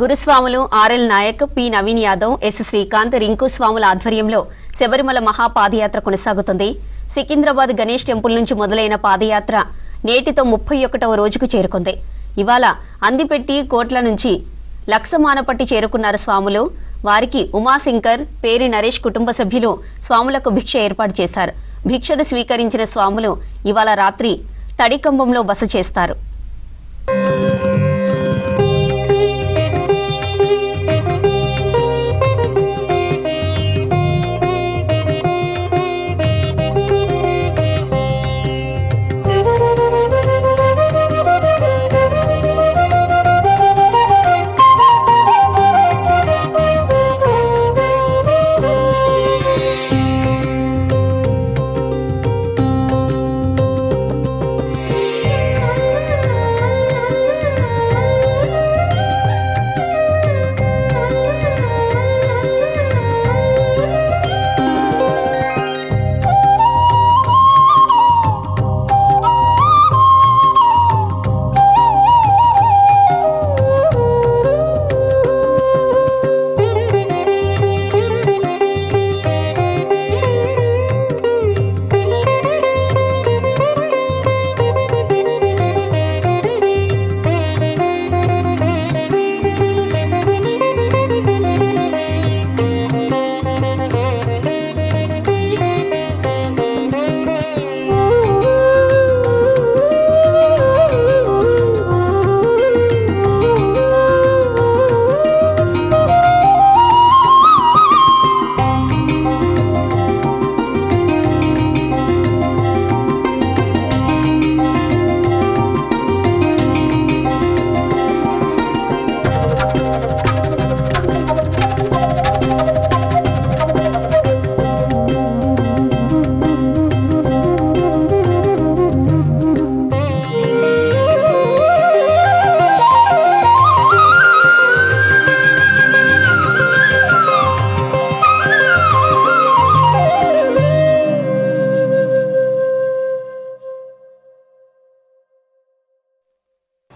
గురుస్వాములు RL Nayak P Naveen Yadav S Srikanth Rinku స్వాముల ఆధ్వర్యంలో శబరిమల మహాపాదయాత్ర కొనసాగుతుంది. సికింద్రాబాద్ గణేష్ టెంపుల్ నుంచి మొదలైన పాదయాత్ర నేటితో ముప్పై ఒకటవ రోజుకు చేరుకుంది. ఇవాళ అందిపెట్టి కోట్ల నుంచి లక్సమానపట్టి చేరుకున్నారు స్వాములు. వారికి ఉమాశంకర్ పేరి నరేష్ కుటుంబ సభ్యులు స్వాములకు భిక్ష ఏర్పాటు చేశారు. భిక్షను స్వీకరించిన స్వాములు ఇవాళ రాత్రి తడికంబంలో బస చేస్తారు.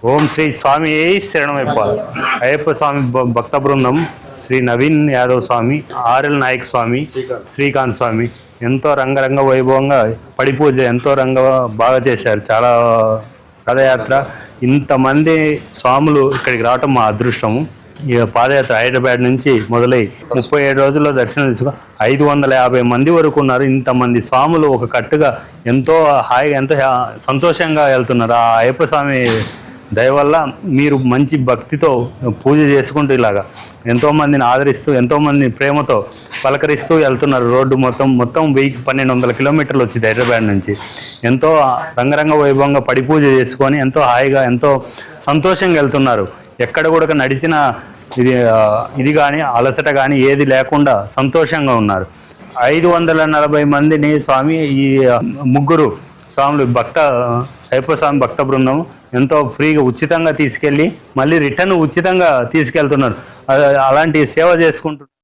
ఓం శ్రీ స్వామి శరణమయ్యప్ప అయ్యప్ప స్వామి భక్త బృందం శ్రీ నవీన్ యాదవ్ స్వామి ఆర్ఎల్ నాయక్ స్వామి శ్రీకాంత్ స్వామి. ఎంతో రంగరంగ వైభవంగా పడిపూజ ఎంతో రంగ బాగా చేశారు. చాలా పదయాత్ర ఇంతమంది స్వాములు ఇక్కడికి రావటం మా అదృష్టము ఈ పాదయాత్ర హైదరాబాద్ నుంచి మొదలై ముప్పై ఏడు రోజుల్లో దర్శనం తీసుకు ఐదు వందల యాభై మంది వరకు ఉన్నారు. ఇంతమంది స్వాములు ఒక కట్టుగా ఎంతో హాయిగా ఎంతో సంతోషంగా వెళ్తున్నారు. ఆ అయ్యప్ప స్వామి దయవల్ల మీరు మంచి భక్తితో పూజ చేసుకుంటూ ఇలాగా ఎంతోమందిని ఆదరిస్తూ ఎంతోమంది ప్రేమతో పలకరిస్తూ వెళ్తున్నారు. రోడ్డు మొత్తం మొత్తం వెయ్యి పన్నెండు వందల కిలోమీటర్లు వచ్చింది హైదరాబాద్ నుంచి. ఎంతో రంగరంగ వైభవంగా పడి పూజ చేసుకొని ఎంతో హాయిగా ఎంతో సంతోషంగా వెళ్తున్నారు. ఎక్కడ కూడా నడిచిన ఇది ఇది కానీ అలసట కానీ ఏది లేకుండా సంతోషంగా ఉన్నారు. ఐదు వందల నలభై మందిని స్వామి ఈ ముగ్గురు స్వాములు భక్త అయ్యప్ప స్వామి భక్త బృందం ఎంతో ఫ్రీగా ఉచితంగా తీసుకెళ్ళి మళ్ళీ రిటర్న్ ఉచితంగా తీసుకెళ్తున్నారు. అలాంటి సేవ చేసుకుంటున్నారు